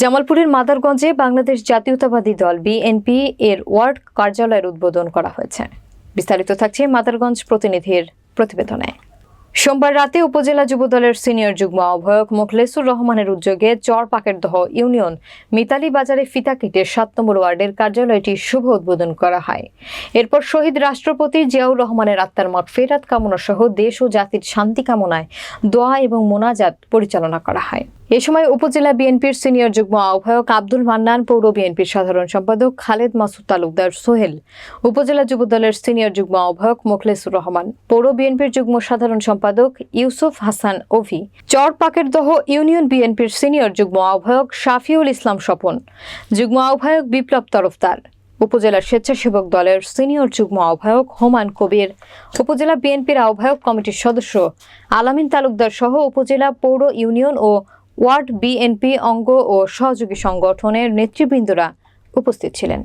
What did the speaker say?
জামালপুরের মাদারগঞ্জে বাংলাদেশ জাতীয়তাবাদী দল বিএনপি এর ওয়ার্ড কার্যালয়ের উদ্বোধন করা হয়েছে। বিস্তারিত থাকছে মাদারগঞ্জ প্রতিনিধির প্রতিবেদনে। সোমবার রাতে উপজেলা যুবদলের সিনিয়র যুগ্ম আহ্বায়ক মোখলেসুর রহমানের উদ্যোগে চর পাকেরদহ ইউনিয়ন মিতালি বাজারে ফিতা কেটে সাত নম্বর ওয়ার্ডের কার্যালয়টি শুভ উদ্বোধন করা হয়। এরপর শহীদ রাষ্ট্রপতি জিয়াউর রহমানের আত্মার মত ফেরাত কামনা সহ দেশ ও জাতির শান্তি কামনায় দোয়া এবং মোনাজাত পরিচালনা করা হয়। এ সময় উপজেলা বিএনপির সিনিয়র যুগ্ম আহ্বায়ক আব্দুল মান্নান পৌর বিএনপির সাধারণ সম্পাদক খালেদ মাসুদ তালুকদার সোহেল, উপজেলা যুবদলের সিনিয়র যুগ্ম আহ্বায়ক মোখলেসুর রহমান, পৌর বিএনপির যুগ্ম সাধারণ সম্পাদক ইউসুফ হাসান ওভি, চর পাকেরদহ ইউনিয়ন বিএনপির সিনিয়র যুগ্ম আহ্বায়ক শাফিউল ইসলাম স্বপন, যুগ্ম আহ্বায়ক বিপ্লব তরফদার, উপজেলা স্বেচ্ছাসেবক দলের সিনিয়র যুগ্ম আহ্বায়ক হোমান কবির, উপজেলা বিএনপির আহ্বায়ক কমিটির সদস্য আলামিন তালুকদার সহ উপজেলা পৌর ইউনিয়ন ও ওয়ার্ড বিএনপি অঙ্গ ও সহযোগী সংগঠনের নেতৃবৃন্দরা উপস্থিত ছিলেন।